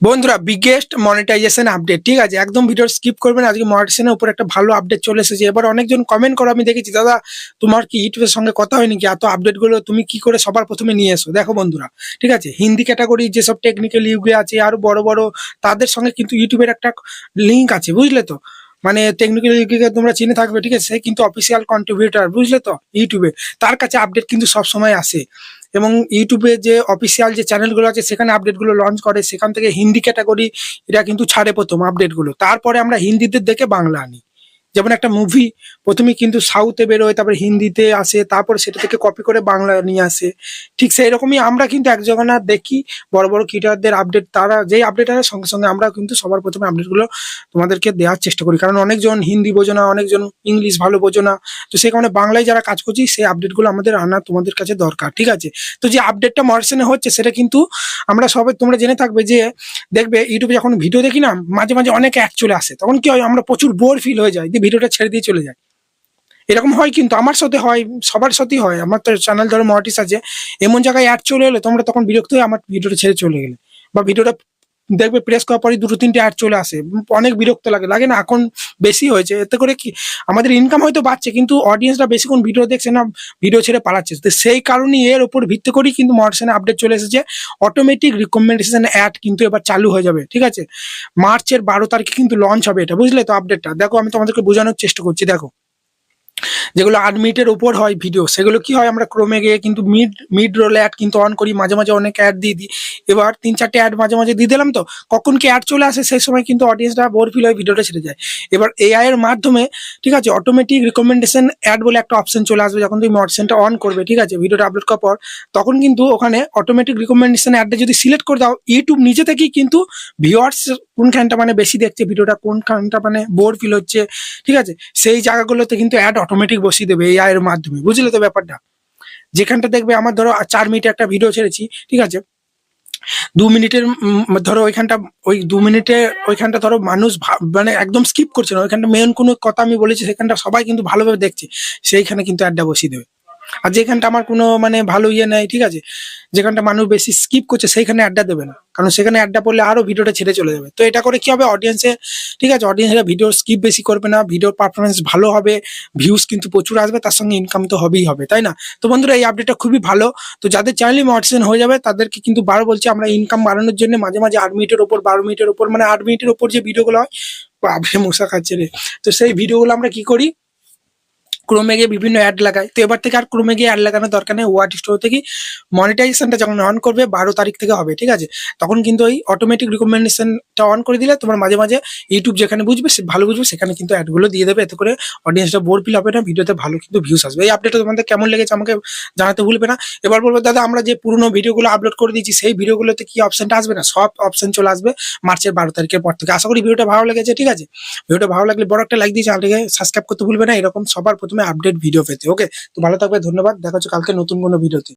বন্ধুরা biggest monetization update ঠিক আছে? একদম ভিডিও স্কিপ করবেন, আজকে মনিটাইজেশনের উপর একটা ভালো আপডেট চলে এসেছে। এবার অনেকজন কমেন্ট করো, আমি দেখেছি, দাদা, তোমার কি ইউটিউবের সঙ্গে কথা হয়নি কি? এত আপডেটগুলো তুমি কি করে সবার প্রথমে নিয়ে এসো? দেখো বন্ধুরা, ঠিক আছে? হিন্দি ক্যাটাগরি যেসব টেকনিক্যাল ইউগে আছে, আরও বড় বড়, তাদের সঙ্গে কিন্তু ইউটিউবের একটা লিঙ্ক আছে, বুঝলে তো? মানে টেকনিক্যাল তোমরা চিনে থাকবে, ঠিক আছে? সে কিন্তু অফিসিয়াল কন্ট্রিবিউটার বুঝলে তো? ইউটিউবে তার কাছে আপডেট কিন্তু সবসময় আসে। এবং ইউটিউবে যে অফিসিয়াল যে চ্যানেলগুলো আছে, সেখানে আপডেটগুলো লঞ্চ করে। সেখান থেকে হিন্দি ক্যাটাগরি এটা কিন্তু ছাড়ে প্রথম আপডেটগুলো তারপরে আমরা হিন্দিদের দেখে বাংলা আনি। যেমন একটা মুভি প্রথমে কিন্তু সাউথে বেরোয়, তারপরে হিন্দিতে আসে, তারপরে সেটা থেকে কপি করে বাংলা নিয়ে আসে। ঠিক সেই রকমই আমরা কিন্তু এক জগনা দেখি, বড় বড় ক্রিয়েটারদের আপডেট তারা যেই আপডেট আসে সঙ্গে সঙ্গে আমরা কিন্তু সবার প্রথমে আপডেটগুলো তোমাদেরকে দেওয়ার চেষ্টা করি। কারণ অনেকজন হিন্দি বোঝো না, অনেকজন ইংলিশ ভালো বোঝো না। তো সেই কারণে বাংলায় যারা কাজ করছি, সেই আপডেটগুলো আমাদের আনা তোমাদের কাছে দরকার, ঠিক আছে? তো যে আপডেটটা মর্সেনে হচ্ছে, সেটা কিন্তু আমরা সবাই, তোমরা জেনে থাকবে যে, দেখবে, ইউটিউবে যখন ভিডিও দেখি না, মাঝে মাঝে অনেক অ্যাড চলে আসে, তখন কি হয়, আমরা প্রচুর বোর ফিল হয়ে যায় ভিডিওটা ছেড়ে দিয়ে চলে যায়। এরকম হয় কিন্তু, আমার সাথে হয়, সবার সাথেই হয়। আমার তো চ্যানেল ধরো মর্টিস আছে, এমন জায়গায় অ্যাড চলে এলো, তোমরা তখন বিরক্ত হয়ে আমার ভিডিওটা ছেড়ে চলে গেলে বা ভিডিওটা দেখবে প্রেস করার পরে দুটো, তিনটে অ্যাড চলে আসে। অনেক বিরক্ত লাগে। লাগে না, এখন বেশি হয়েছে। এতে করে কি, আমাদের ইনকাম হয়তো বাড়ছে, কিন্তু অডিয়েন্সরা বেশিক্ষণ ভিডিও দেখছে না ভিডিও ছেড়ে পালাচ্ছে। তো সেই কারণেই এর উপর ভিত্তি করেই কিন্তু মর্সেনে আপডেট চলে এসেছে। অটোমেটিক রিকমেন্ডেশন অ্যাড কিন্তু এবার চালু হয়ে যাবে, ঠিক আছে? মার্চের বারো তারিখে কিন্তু লঞ্চ হবে এটা, বুঝলে তো আপডেটটা দেখো, আমি তোমাদেরকে বোঝানোর চেষ্টা করছি, দেখো। যেগুলো আট মিনিটের উপর হয় ভিডিও সেগুলো কি হয় আমরা ক্রমে গিয়ে কিন্তু মিড মিড রোল অ্যাড কিন্তু অন করি, মাঝে মাঝে অনেক অ্যাড দিয়ে দিই। এবার তিন চারটে অ্যাড মাঝে মাঝে দিয়ে দিলাম তো, কখন কি অ্যাড চলে আসে সেই সময় কিন্তু অডিয়েন্সটা বোর ফিল হয়ে ভিডিওটা ছেড়ে যায়। এবার এআই এর মাধ্যমে, ঠিক আছে অটোমেটিক রিকমেন্ডেশন অ্যাড বলে একটা অপশন চলে আসবে যখন তুমি অপশনটা অন করবে, ঠিক আছে ভিডিওটা আপলোড করার পর, তখন কিন্তু ওখানে অটোমেটিক রিকমেন্ডেশন অ্যাডটা যদি সিলেক্ট করে দাও ইউটিউব নিজে থেকেই কিন্তু ভিউয়ার্স কোনখানটা মানে বেশি দেখছে, ভিডিওটা কোনখানটা মানে বোর ফিল হচ্ছে, ঠিক আছে? সেই জায়গাগুলোতে কিন্তু অ্যাড অটোমেটিক বসিয়ে দেবে এআই এর মাধ্যমে, বুঝলে তো ব্যাপারটা? যেখানটা দেখবে, আমার ধরো চার মিনিটে একটা ভিডিও ছেড়েছি, ঠিক আছে? দু মিনিটের ধরো ওইখানটা ওই দু মিনিটে ওইখানটা ধরো মানুষ মানে একদম স্কিপ করছে না ওইখানটা মেন কোনো কথা আমি বলেছি সেখানটা সবাই কিন্তু ভালোভাবে দেখছে, সেইখানে কিন্তু অ্যাডটা বসিয়ে দেবে। আর যেখানটা আমার কোনো মানে ভালো ইয়ে নেই, ঠিক আছে? যেখানটা মানুষ বেশি স্কিপ করছে, সেইখানে অ্যাডটা দেবে না। কারণ সেখানে অ্যাডটা পড়লে আরও ভিডিওটা ছেড়ে চলে যাবে। তো এটা করে কি হবে? অডিয়েন্সে ঠিক আছে? অডিয়েন্সরা ভিডিও স্কিপ বেশি করবে না ভিডিওর পারফরমেন্স ভালো হবে ভিউজ কিন্তু প্রচুর আসবে, তার সঙ্গে ইনকাম তো হবেই হবে, তাই না? তো বন্ধুরা, এই আপডেটটা খুবই ভালো। তো যাদের চ্যানেলই মডিসেশন হয়ে যাবে, তাদেরকে কিন্তু বারো বলছি, আমরা ইনকাম বাড়ানোর জন্য মাঝে মাঝে আট মিনিটের ওপর, বারো মিনিটের ওপর মানে আট মিনিটের ওপর যে ভিডিওগুলো হয়, বাপরে মশা খাচ্ছে রে। তো সেই ভিডিওগুলো আমরা কি করি? ক্রমে গিয়ে বিভিন্ন অ্যাড লাগায়। তো এবার থেকে আর ক্রমে গিয়ে অ্যাড লাগানোর দরকার নেই। ওয়াট স্টোর থেকে মনিটাইজেশনটা যখন অন করবে, বারো তারিখ থেকে হবে, ঠিক আছে? তখন কিন্তু ওই অটোমেটিক রিকমেন্ডেশনটা অন করে দিলে তোমার মাঝে মাঝে ইউটিউব যেখানে বুঝবে, সে ভালো বুঝবে, সেখানে কিন্তু অ্যাডগুলো দিয়ে দেবে। এতে করে অডিয়েন্সটা বোর ফিল হবে না, ভিডিওতে ভালো কিন্তু ভিউস আসবে। এই আপডেটটা তোমাদের কেমন লেগেছে আমাকে জানাতে ভুলবে না। এবার বলব, দাদা, আমরা যে পুরোনো ভিডিওগুলো আপলোড করে দিয়েছি, সেই ভিডিওগুলোতে কি অপশনটা আসবে না? সব অপশন চলে আসবে মার্চের বারো তারিখের পর থেকে। আশা করি ভিডিওটা ভালো লেগেছে, ঠিক আছে? ভিডিওটা ভালো লাগলে বড় একটা লাইক দিয়ে চ্যানেলটাকে সাবস্ক্রাইব করতে ভুলবে না। এরকম সবার প্রথমে আপডেট ভিডিও পেতে ওকে তো ভালো থাকবে, ধন্যবাদ, দেখা হচ্ছে কালকে নতুন কোনো ভিডিওতে